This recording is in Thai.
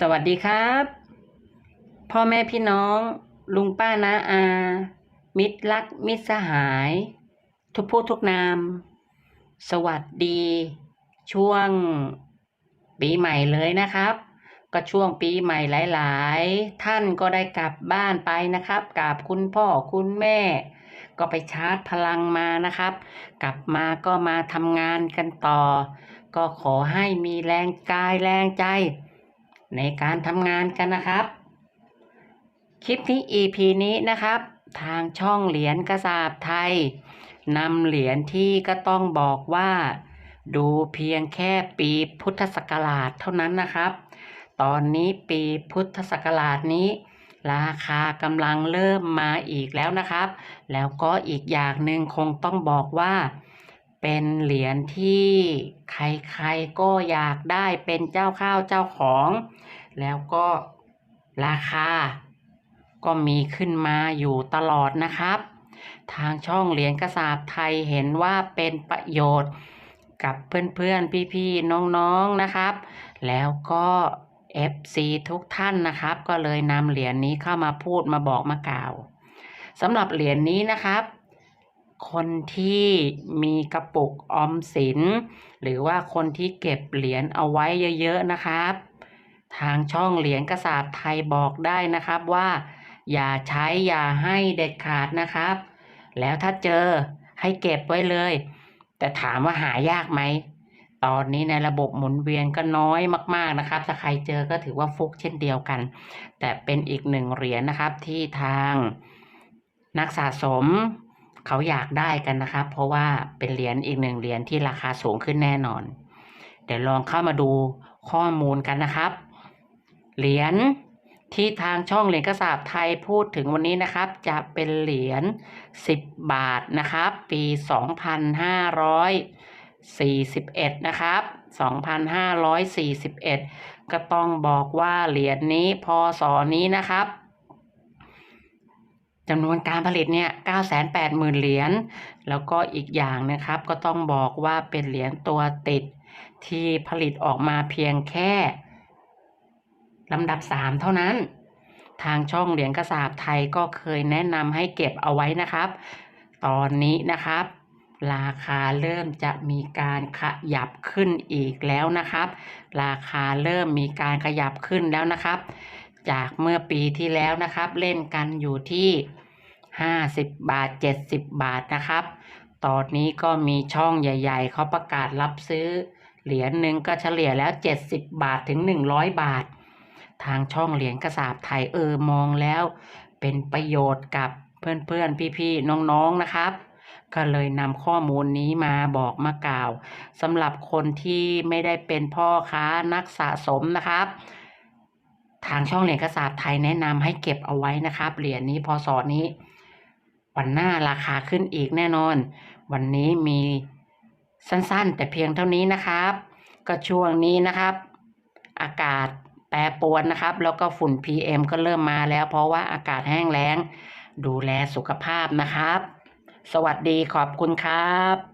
สวัสดีครับ พ่อแม่พี่น้อง ลุงป้าน้าอา มิตรรักมิตรสหาย ทุกผู้ทุกนาม สวัสดี ช่วงปีใหม่เลยนะครับ ก็ช่วงปีใหม่หลาย ๆ ท่านก็ได้กลับบ้านไปนะครับกลับคุณพ่อคุณแม่ ก็ไปชาร์จพลังมานะครับ กลับมาก็มาทำงานกันต่อ ก็ขอให้มีแรงกายแรงใจ ในการทำงานกันนะครับ คลิปนี้ EP นี้นะครับ ทางช่องเหรียญกระสาบไทยนำเหรียญที่ก็ต้องบอกว่า ดูเพียงแค่ปีพุทธศักราชเท่านั้นนะครับ ตอนนี้ปีพุทธศักราชนี้ ราคากำลังเริ่มมาอีกแล้วนะครับ แล้วก็อีกอย่างหนึ่งคงต้องบอกว่า เป็นเหรียญที่ใครๆก็อยากได้เป็นเจ้าข้าวเจ้าของ แล้วก็ราคา ก็มีขึ้นมาอยู่ตลอดนะครับ ทางช่องเหรียญกระสาบไทยเห็นว่าเป็นประโยชน์กับเพื่อนๆ พี่ๆ น้องๆ นะครับ แล้วก็ FC ทุกท่านนะครับ ก็เลยนำเหรียญนี้เข้ามาพูดมาบอกมากล่าวสำหรับเหรียญนี้นะครับ คนที่มีกระปุกออมสิน หรือว่าคนที่เก็บเหรียญเอาไว้เยอะๆนะครับ ทางช่องเหรียญกระสาบไทยบอกได้นะครับว่า อย่าใช้อย่าให้เด็ดขาดนะครับ แล้วถ้าเจอให้เก็บไว้เลย แต่ถามว่าหายากไหมตอนนี้ในระบบหมุนเวียนก็น้อยมาก ๆนะครับ ถ้าใครเจอก็ถือว่าฟุกเช่นเดียวกัน แต่เป็นอีกหนึ่งเหรียญนะครับที่ทางนักสะสม เขาอยากได้กันนะครับ เพราะว่าเป็นเหรียญอีกหนึ่งเหรียญที่ราคาสูงขึ้นแน่นอน เดี๋ยวลองเข้ามาดูข้อมูลกันนะครับ เหรียญที่ทางช่องเหรียญกระสาบไทยพูดถึงวันนี้นะครับ จะเป็นเหรียญ10 บาทนะครับ ปี 2541 นะครับ 2541 ก็ต้องบอกว่าเหรียญนี้พศนี้นะครับ จำนวนการผลิตเนี่ย980,000เหรียญ แล้วก็อีกอย่างนะครับ ก็ต้องบอกว่าเป็นเหรียญตัวติดที่ผลิตออกมาเพียงแค่ลำดับ3เท่านั้น ทางช่องเหรียญกระสาบไทยก็เคยแนะนำให้เก็บเอาไว้นะครับ ตอนนี้นะครับ ราคาเริ่มจะมีการขยับขึ้นอีกแล้วนะครับ ราคาเริ่มมีการขยับขึ้นแล้วนะครับ จากเมื่อปีที่แล้วนะครับ เล่นกันอยู่ที่ 50 บาท 70 บาทนะครับ ตอนนี้ก็มีช่องใหญ่ๆ เขาประกาศรับซื้อ เหรียญหนึ่งก็เฉลี่ยแล้ว 70 บาทถึง 100 บาท ทางช่องเหรียญกระสาบไทยเออมองแล้ว เป็นประโยชน์กับเพื่อนๆ พี่ๆ น้องๆ นะครับ ก็เลยนำข้อมูลนี้มาบอกมากล่าวสำหรับคนที่ไม่ได้เป็นพ่อค้านักสะสมนะครับ ทางช่องเหรียญกระสาบไทยแนะนำให้เก็บเอาไว้นะครับ เหรียญนี้พศนี้ วันหน้าราคาขึ้นอีกแน่นอน วันนี้มีสั้นๆ แต่เพียงเท่านี้นะครับ ก็ช่วงนี้นะครับ อากาศแปรปรวนนะครับ แล้วก็ฝุ่น PM ก็เริ่มมาแล้ว เพราะว่าอากาศแห้งแล้ง ดูแลสุขภาพนะครับ สวัสดีขอบคุณครับ